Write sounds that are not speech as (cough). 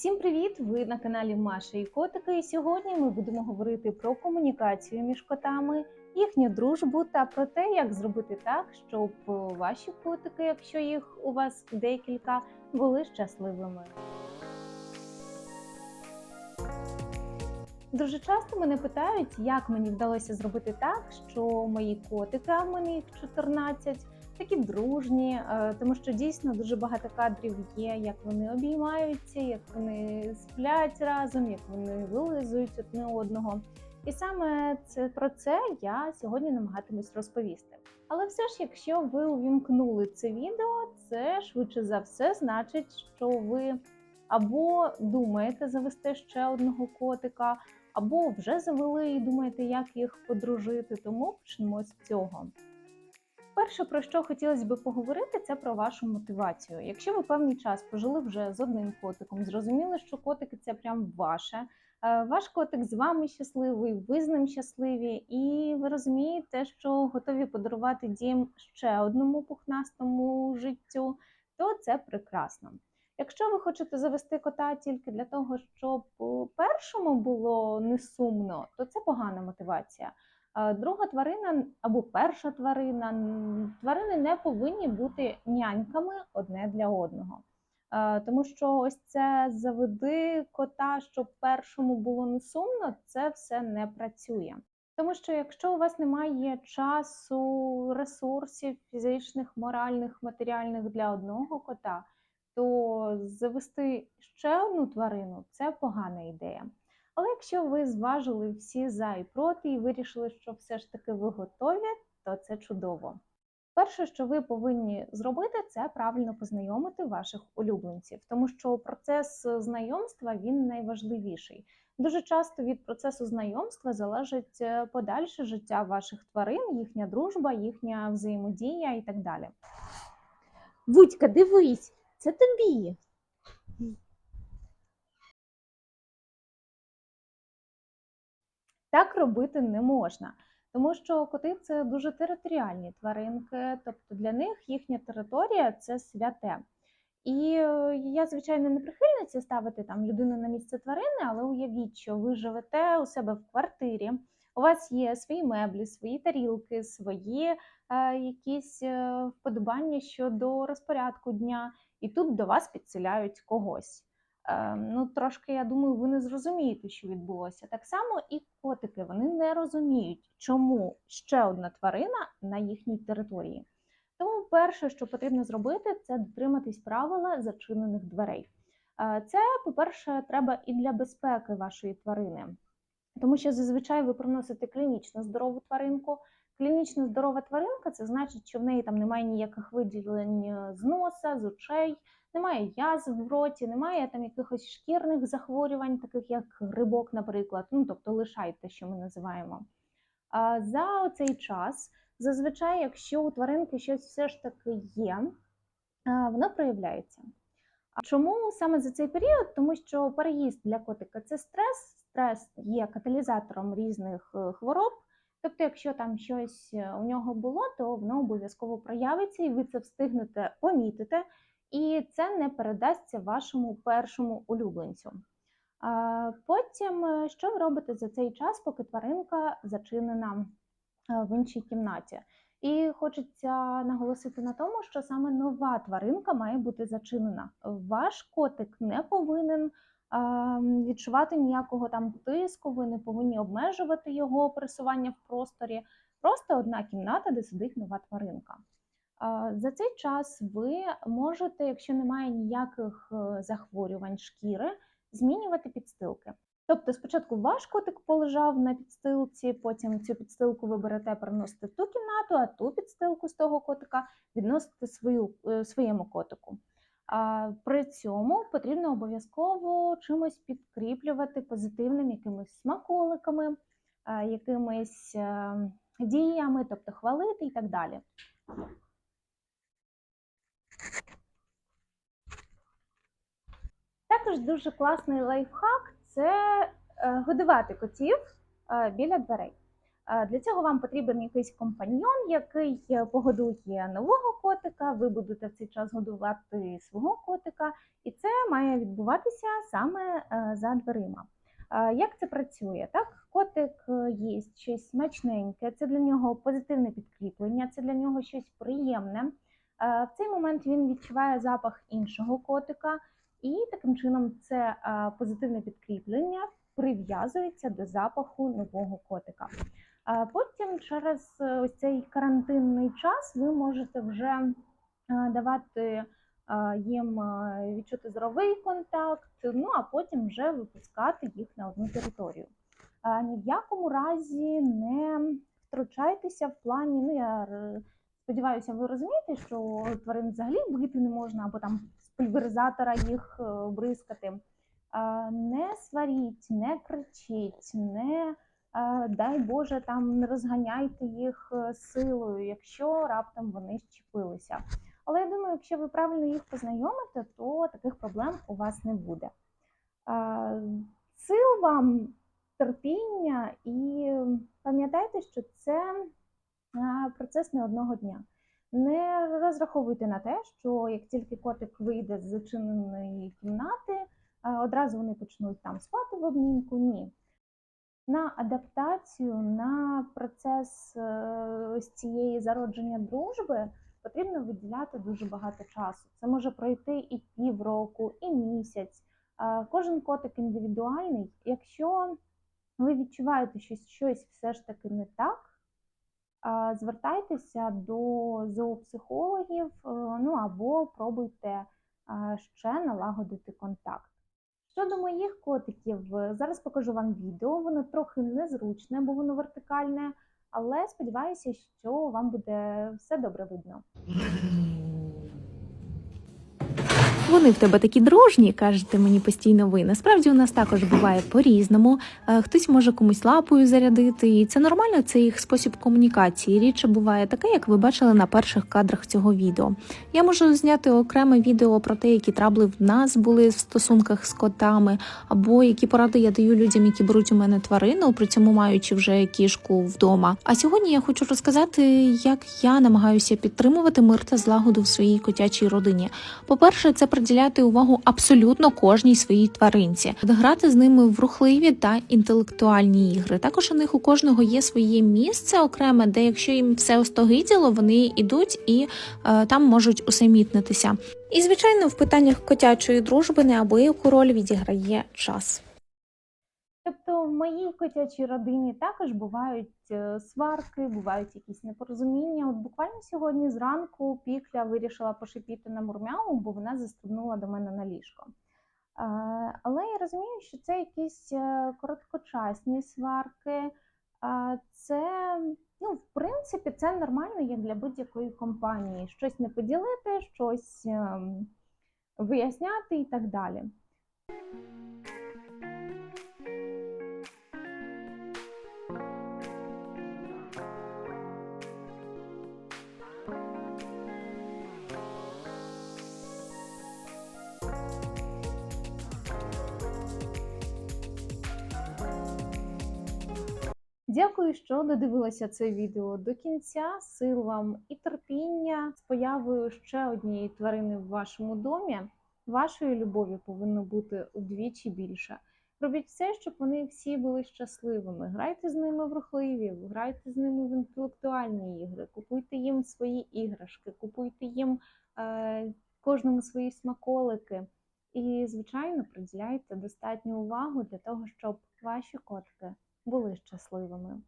Всім привіт! Ви на каналі Маша і Котики. І сьогодні ми будемо говорити про комунікацію між котами, їхню дружбу та про те, як зробити так, щоб ваші котики, якщо їх у вас декілька, були щасливими. Дуже часто мене питають, як мені вдалося зробити так, що мої котики, а в мене їх 14, такі дружні, е, тому що дійсно дуже багато кадрів є, як вони обіймаються, як вони сплять разом, як вони вилизують одне одного. І саме це про це я сьогодні намагатимусь розповісти. Але все ж, якщо ви увімкнули це відео, це швидше за все значить, що ви або думаєте завести ще одного котика, або вже завели і думаєте, як їх подружити. Тому почнемо з цього. Перше, про що хотілося би поговорити, це про вашу мотивацію. Якщо ви певний час пожили вже з одним котиком, зрозуміли, що котики це прям ваше. е, Ваш котик з вами щасливий, ви з ним щасливі, і ви розумієте, що готові подарувати дім ще одному пухнастому життю, то це прекрасно. Якщо ви хочете завести кота тільки для того, щоб першому було не сумно, то це погана мотивація. Друга тварина або перша тварина. Тварини не повинні бути няньками одне для одного. Тому що ось це заведи кота, щоб першому було не сумно, це все не працює. Тому що якщо у вас немає часу, ресурсів фізичних, моральних, матеріальних для одного кота, то завести ще одну тварину це погана ідея. Але якщо ви зважили всі за і проти і вирішили, що все ж таки ви готові, то це чудово. Перше, що ви повинні зробити, це правильно познайомити ваших улюбленців, тому що процес знайомства він найважливіший. Дуже часто від процесу знайомства залежить е, подальше життя ваших тварин, їхня дружба, їхня взаємодія і так далі. Вудька, дивись, це тобі. Так робити не можна, тому що коти це дуже територіальні тваринки, тобто для них їхня територія це святе. І е, я, звичайно, не прихильниця ставити там людину на місце тварини, але уявіть, що ви живете у себе в квартирі, у вас є свої меблі, свої тарілки, свої е, якісь е, вподобання щодо розпорядку дня, і тут до вас підселяють когось. Е, ну, трошки, я думаю, ви не зрозумієте, що відбулося. Так само і котики вони не розуміють, чому ще одна тварина на їхній території. Тому перше, що потрібно зробити, це дотриматись правила зачинених дверей. Е, Це, по-перше, треба і для безпеки вашої тварини, тому що зазвичай ви приносите клінічно здорову тваринку. Клінічно здорова тваринка це значить, що в неї там немає ніяких виділень е, з носа, з очей, немає язв в роті, немає там якихось шкірних захворювань, таких як грибок, наприклад. Ну тобто лишайте, що ми називаємо. А за цей час, зазвичай, якщо у тваринки щось все ж таки є, воно проявляється. Чому саме за цей період? Тому що переїзд для котика це стрес. Стрес є каталізатором різних е, хвороб. Тобто, якщо там щось е, у нього було, то воно обов'язково проявиться, і ви це встигнете помітити, і це не передасться вашому першому улюбленцю. Потім, е, що ви робите за цей час, поки тваринка зачинена е, в іншій кімнаті? І хочеться наголосити на тому, що саме нова тваринка має бути зачинена. Ваш котик не повинен відчувати ніякого там тиску, ви не повинні обмежувати його пересування в просторі. Просто одна кімната, де сидить нова тваринка. За цей час ви можете, якщо немає ніяких е, захворювань шкіри, змінювати підстилки. Тобто спочатку ваш котик полежав на підстилці, потім цю підстилку ви берете, переносите в ту кімнату, а ту підстилку з того котика відносите свою, е, своєму котику. При цьому потрібно обов'язково чимось підкріплювати позитивним якимись смаколиками, якимись е, діями, тобто хвалити і так далі. Також дуже класний лайфхак це е, годувати котів е, біля дверей. Е, Для цього вам потрібен якийсь компаньйон, який погодує нового котика. Ви будете в цей час годувати свого котика, і це має відбуватися саме за дверима. Як це працює? Так, котик їсть щось смачненьке, це для нього позитивне підкріплення, це для нього щось приємне. В цей момент він відчуває запах іншого котика, і таким чином це е, позитивне підкріплення прив'язується до запаху нового котика. Е, Потім через е, ось цей карантинний час ви можете вже давати їм відчути здоровий контакт, ну а потім вже випускати їх на одну територію. Ні в якому разі не втручайтеся в плані. Ну я сподіваюся, ви розумієте, що тварин взагалі бити не можна, або там з пульверизатора їх е, бризкати. Е, Не сваріть, не кричіть, не е, дай Боже, там не розганяйте їх силою, якщо раптом вони щепилися. Але я думаю, якщо ви правильно їх познайомите, то таких проблем у вас не буде. Сил вам, терпіння і пам'ятайте, що це процес не одного дня. Не розраховуйте на те, що як тільки котик вийде з зачиненої кімнати, е, одразу вони почнуть там спати в обнімку. Ні. На адаптацію, на процес е, ось цієї зародження дружби потрібно виділяти дуже багато часу. Це може пройти і півроку, і місяць. Е, Кожен котик індивідуальний. Якщо ви відчуваєте, що щось все ж таки не так, звертайтеся до зоопсихологів, е, ну або пробуйте ще налагодити контакт. Щодо моїх котиків, е, зараз покажу вам відео. Воно трохи незручне, бо воно вертикальне, але сподіваюся, що вам буде все добре видно. (laughs) Вони в тебе такі дружні, кажете мені постійно ви. Насправді у нас також буває по-різному. Е, Хтось може комусь лапою зарядити, і це нормально, це їх спосіб комунікації. Рідше буває таке, як ви бачили на перших кадрах цього відео. Я можу зняти окреме відео про те, які трабли в нас були в стосунках з котами, або які поради я даю людям, які беруть у мене тварину, при цьому маючи вже кішку вдома. А сьогодні я хочу розказати, як я намагаюся підтримувати мир та злагоду в своїй котячій родині. По-перше, це приділяти увагу абсолютно кожній своїй тваринці, грати з ними в рухливі та інтелектуальні ігри. Також у них у кожного є своє місце окреме, де якщо їм все остогиділо, вони йдуть і е, там можуть усамітнитися. І звичайно, в питаннях котячої дружби неабияку роль відіграє час. Тобто в моїй котячій родині також бувають е, сварки, бувають якісь непорозуміння. От буквально сьогодні зранку пікля вирішила пошипіти на мурмяву, бо вона застрибнула до мене на ліжко. Е, Але я розумію, що це якісь е, короткочасні сварки. Це, ну, в принципі, це нормально як для будь-якої компанії. Щось не поділити, щось ем, виясняти і так далі. Дякую, що додивилися це відео до кінця. Сил вам і терпіння з появою ще однієї тварини в вашому домі. Вашої любові повинно бути удвічі більше. Робіть все, щоб вони всі були щасливими. Грайте з ними в рухливі, грайте з ними в інтелектуальні ігри, купуйте їм свої іграшки, купуйте їм е, кожному свої смаколики. І, звичайно, приділяйте достатню увагу для того, щоб ваші котики були щасливими.